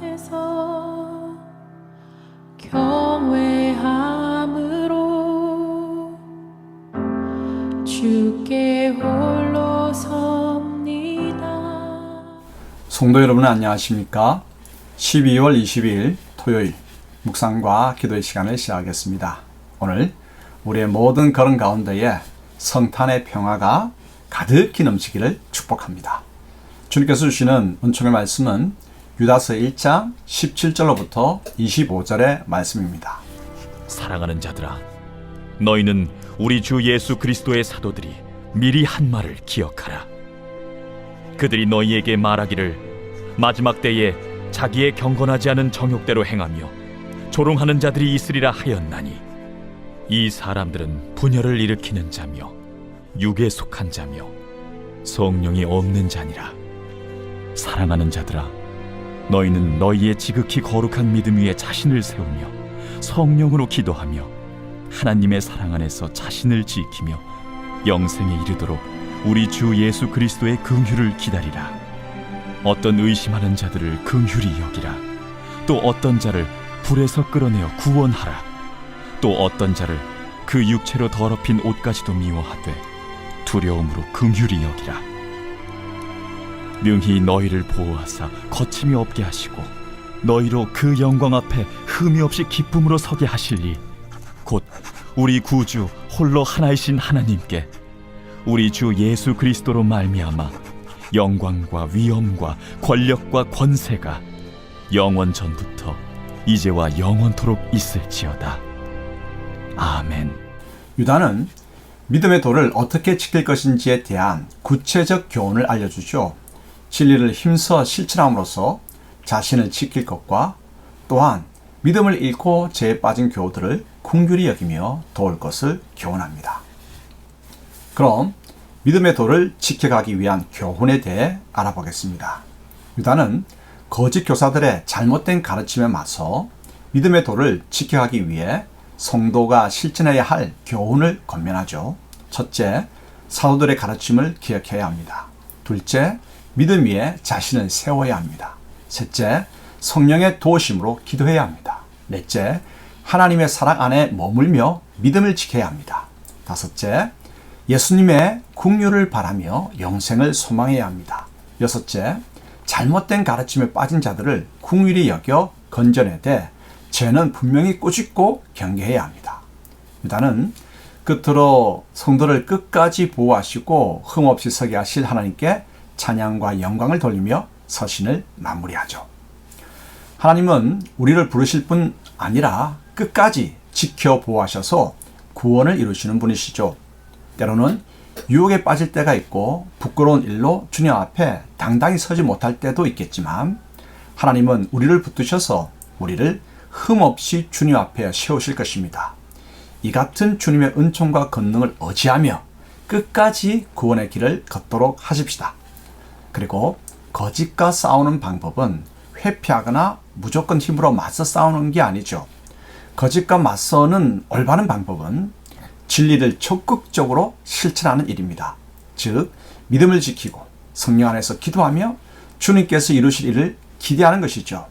앞에서 경외함으로 주께 홀로 섭니다. 성도 여러분 안녕하십니까? 12월 22일 토요일 묵상과 기도의 시간을 시작하겠습니다. 오늘 우리의 모든 걸음 가운데에 성탄의 평화가 가득히 넘치기를 축복합니다. 주님께서 주시는 은총의 말씀은 유다서 1장 17절로부터 25절의 말씀입니다. 사랑하는 자들아 너희는 우리 주 예수 그리스도의 사도들이 미리 한 말을 기억하라 그들이 너희에게 말하기를 마지막 때에 자기의 경건하지 않은 정욕대로 행하며 조롱하는 자들이 있으리라 하였나니 이 사람들은 분열을 일으키는 자며 육에 속한 자며 성령이 없는 자니라 사랑하는 자들아 너희는 너희의 지극히 거룩한 믿음 위에 자신을 세우며 성령으로 기도하며 하나님의 사랑 안에서 자신을 지키며 영생에 이르도록 우리 주 예수 그리스도의 긍휼을 기다리라. 어떤 의심하는 자들을 긍휼히 여기라. 또 어떤 자를 불에서 끌어내어 구원하라. 또 어떤 자를 그 육체로 더럽힌 옷까지도 미워하되 두려움으로 긍휼히 여기라. 능히 너희를 보호하사 거침이 없게 하시고 너희로 그 영광 앞에 흠이 없이 기쁨으로 서게 하실리 곧 우리 구주 홀로 하나이신 하나님께 우리 주 예수 그리스도로 말미암아 영광과 위엄과 권력과 권세가 영원 전부터 이제와 영원토록 있을지어다 아멘. 유다는 믿음의 도를 어떻게 지킬 것인지에 대한 구체적 교훈을 알려주죠. 진리를 힘써 실천함으로써 자신을 지킬 것과 또한 믿음을 잃고 죄에 빠진 교우들을 궁휼히 여기며 도울 것을 교훈합니다. 그럼 믿음의 도를 지켜가기 위한 교훈에 대해 알아보겠습니다. 유다는 거짓 교사들의 잘못된 가르침에 맞서 믿음의 도를 지켜가기 위해 성도가 실천해야 할 교훈을 건면하죠. 첫째, 사도들의 가르침을 기억해야 합니다. 둘째, 믿음 위에 자신을 세워야 합니다. 셋째, 성령의 도우심으로 기도해야 합니다. 넷째, 하나님의 사랑 안에 머물며 믿음을 지켜야 합니다. 다섯째, 예수님의 국류를 바라며 영생을 소망해야 합니다. 여섯째, 잘못된 가르침에 빠진 자들을 궁휼히 여겨 건져내되 죄는 분명히 꾸짖고 경계해야 합니다. 유다는 끝으로 성도를 끝까지 보호하시고 흠없이 서게 하실 하나님께 찬양과 영광을 돌리며 서신을 마무리하죠. 하나님은 우리를 부르실 뿐 아니라 끝까지 지켜 보호하셔서 구원을 이루시는 분이시죠. 때로는 유혹에 빠질 때가 있고 부끄러운 일로 주님 앞에 당당히 서지 못할 때도 있겠지만 하나님은 우리를 붙드셔서 우리를 흠없이 주님 앞에 세우실 것입니다. 이 같은 주님의 은총과 권능을 의지하며 끝까지 구원의 길을 걷도록 하십시다. 그리고 거짓과 싸우는 방법은 회피하거나 무조건 힘으로 맞서 싸우는 게 아니죠. 거짓과 맞서는 올바른 방법은 진리를 적극적으로 실천하는 일입니다. 즉, 믿음을 지키고 성령 안에서 기도하며 주님께서 이루실 일을 기대하는 것이죠.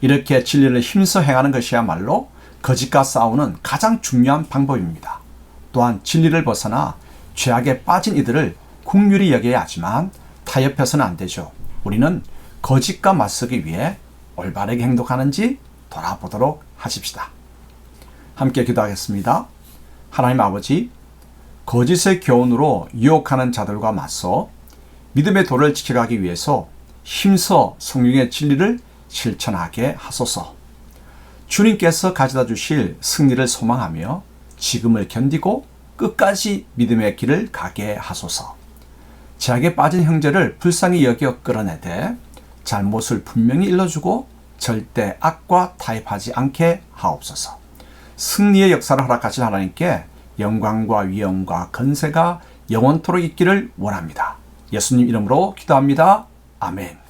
이렇게 진리를 힘써 행하는 것이야말로 거짓과 싸우는 가장 중요한 방법입니다. 또한 진리를 벗어나 죄악에 빠진 이들을 국률이 여겨야 하지만 타협해서는 안 되죠. 우리는 거짓과 맞서기 위해 올바르게 행동하는지 돌아보도록 하십시다. 함께 기도하겠습니다. 하나님 아버지, 거짓의 교훈으로 유혹하는 자들과 맞서 믿음의 도를 지켜가기 위해서 힘써 성령의 진리를 실천하게 하소서. 주님께서 가져다 주실 승리를 소망하며 지금을 견디고 끝까지 믿음의 길을 가게 하소서. 죄악에 빠진 형제를 불쌍히 여겨 끌어내되 잘못을 분명히 일러주고 절대 악과 타협하지 않게 하옵소서. 승리의 역사를 허락하신 하나님께 영광과 위엄과 건세가 영원토록 있기를 원합니다. 예수님 이름으로 기도합니다. 아멘.